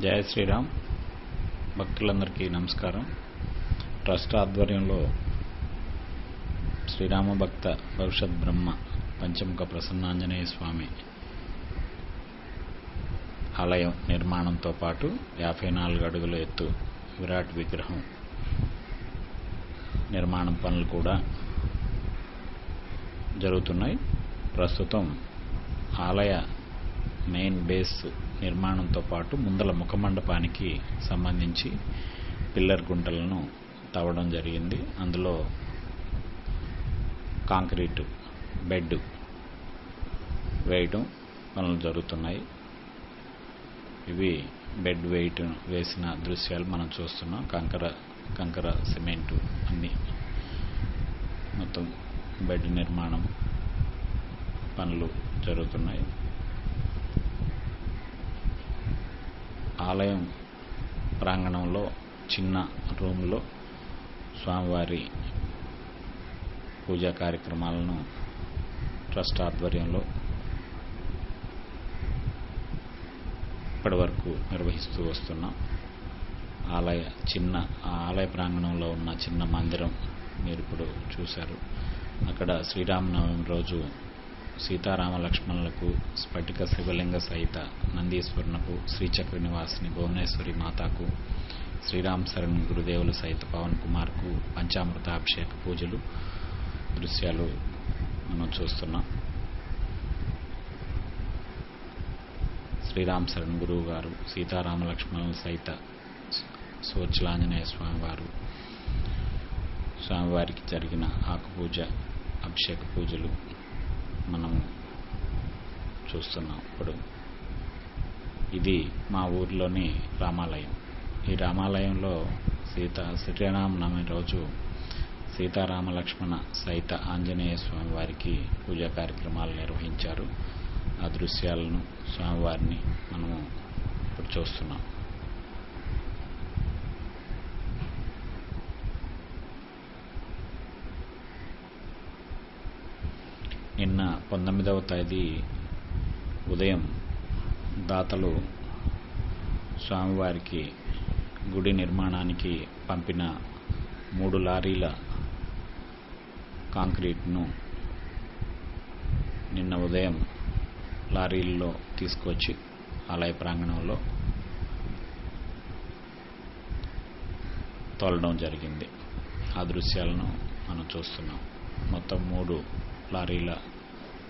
జయ శ్రీరామ్. భక్తులందరికీ నమస్కారం. ట్రస్ట్ ఆధ్వర్యంలో శ్రీరామ భక్త భవిష్యత్ బ్రహ్మ పంచముఖ ప్రసన్నాంజనేయ స్వామి ఆలయం నిర్మాణంతో పాటు యాభై నాలుగు అడుగుల ఎత్తు విరాట్ విగ్రహం నిర్మాణం పనులు కూడా జరుగుతున్నాయి. ప్రస్తుతం ఆలయ మెయిన్ బేస్ నిర్మాణంతో పాటు ముందల ముఖమండపానికి సంబంధించి పిల్లర్ గుంటలను తవ్వడం జరిగింది. అందులో కాంక్రీట్ బెడ్ వేయడం పనులు జరుగుతున్నాయి. ఇవి బెడ్ వెయిట్ వేసిన దృశ్యాలు మనం చూస్తున్నాం. కంకర కంకర సిమెంటు అన్ని మొత్తం బెడ్ నిర్మాణం పనులు జరుగుతున్నాయి. ఆలయం ప్రాంగణంలో చిన్న రూమ్లో స్వామివారి పూజా కార్యక్రమాలను ట్రస్ట్ ఆధ్వర్యంలో ఇప్పటి వరకు నిర్వహిస్తూ వస్తున్నాం. ఆలయ చిన్న ఆ ఆలయ ప్రాంగణంలో ఉన్న చిన్న మందిరం మీరు ఇప్పుడు చూశారు. అక్కడ శ్రీరామనవమి రోజు సీతారామ లక్ష్మణులకు స్ఫటిక శివలింగ సహిత నందీశ్వరునకు శ్రీచక్ర నివాసిని భువనేశ్వరి మాతాకు శ్రీరామ్ శరణ్ గురుదేవులు సహిత పవన్ కుమార్కు పంచామృత అభిషేక పూజలు దృశ్యాలు మనం చూస్తున్నాం. శ్రీరామ్ శరణ్ గురువు గారు సీతారామ లక్ష్మణుల సహిత సోచలాంజనేయ స్వామివారు స్వామివారికి జరిగిన ఆకుపూజ అభిషేక పూజలు మనం చూస్తున్నాం ఇప్పుడు. ఇది మా ఊర్లోని రామాలయం. ఈ రామాలయంలో సీత శ్రీరామనవమి రోజు సీతారామ లక్ష్మణ ఆంజనేయ స్వామి వారికి పూజా కార్యక్రమాలు నిర్వహించారు. ఆ దృశ్యాలను స్వామివారిని మనము ఇప్పుడు చూస్తున్నాం. నిన్న పంతొమ్మిదవ తేదీ ఉదయం దాతలు స్వామివారికి గుడి నిర్మాణానికి పంపిన మూడు లారీల కాంక్రీట్ను నిన్న ఉదయం లారీల్లో తీసుకొచ్చి ఆలయ ప్రాంగణంలో తోలడం జరిగింది. ఆ దృశ్యాలను మనం చూస్తున్నాం. మొత్తం మూడు లారీల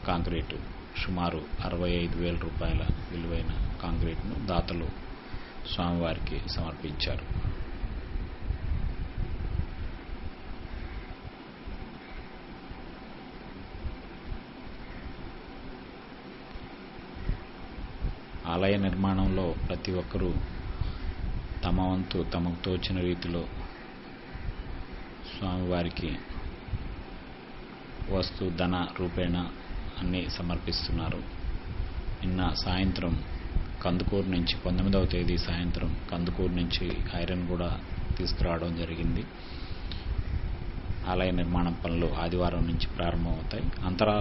కాంక్రీటు సుమారు అరవై ఐదు వేల రూపాయల విలువైన కాంక్రీట్ను దాతలు స్వామివారికి సమర్పించారు. ఆలయ నిర్మాణంలో ప్రతి ఒక్కరూ తమ వంతు తమకు తోచిన రీతిలో స్వామివారికి వస్తు ధన రూపేణ అన్నీ సమర్పిస్తున్నారు. నిన్న సాయంత్రం కందుకూరు నుంచి పంతొమ్మిదవ తేదీ సాయంత్రం కందుకూరు నుంచి ఐరన్ కూడా తీసుకురావడం జరిగింది. ఆలయ నిర్మాణం పనులు ఆదివారం నుంచి ప్రారంభమవుతాయి. అంతరా